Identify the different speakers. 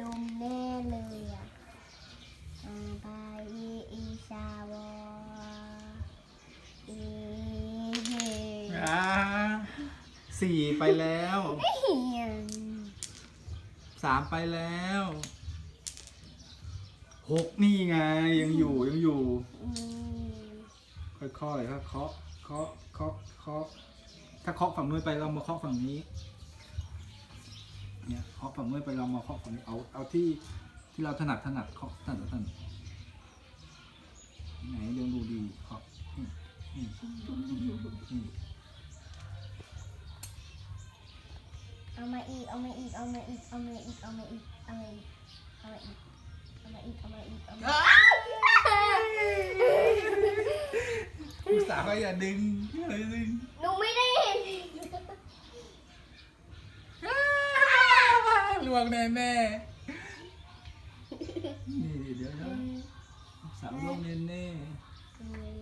Speaker 1: ดมแน่เลยอะอ่าบายอีอีชาวออีเฮ
Speaker 2: อ่าสี่ไปแล้ว
Speaker 1: เฮียน
Speaker 2: สามไปแล้วหกนี่ไงยังอยู่ยังอยู่
Speaker 1: อืม
Speaker 2: ค่อยๆถ้าเคาะเคาะเคาะเคาะถ้าเคาะฝั่งนู้นไปเรามาเคาะฝั่งนี้เนี่ยเคาะ ฝั่งนู้นไปเรามาเคาะฝั่งนี้เอาเอาที่ที่เราถนัดถนัดเคาะถนัดถนัดไหนเรื่องดูดีเคาะอืมอืมอืม
Speaker 1: เอามาอีกเอามาอีกเอามาอีกเอามาอีกเอามาอีกเอามาอีกเอามาอีกเอามาอีกเอามาอีกเอามาอีก
Speaker 2: ผู้สาวก็อย่าดึงอย่าดึง
Speaker 1: หนูไม่ได้เห็น
Speaker 2: ลวงแน่แน่ๆนี่เดี๋ยวนะสาวลวงแน่แน่
Speaker 1: อืม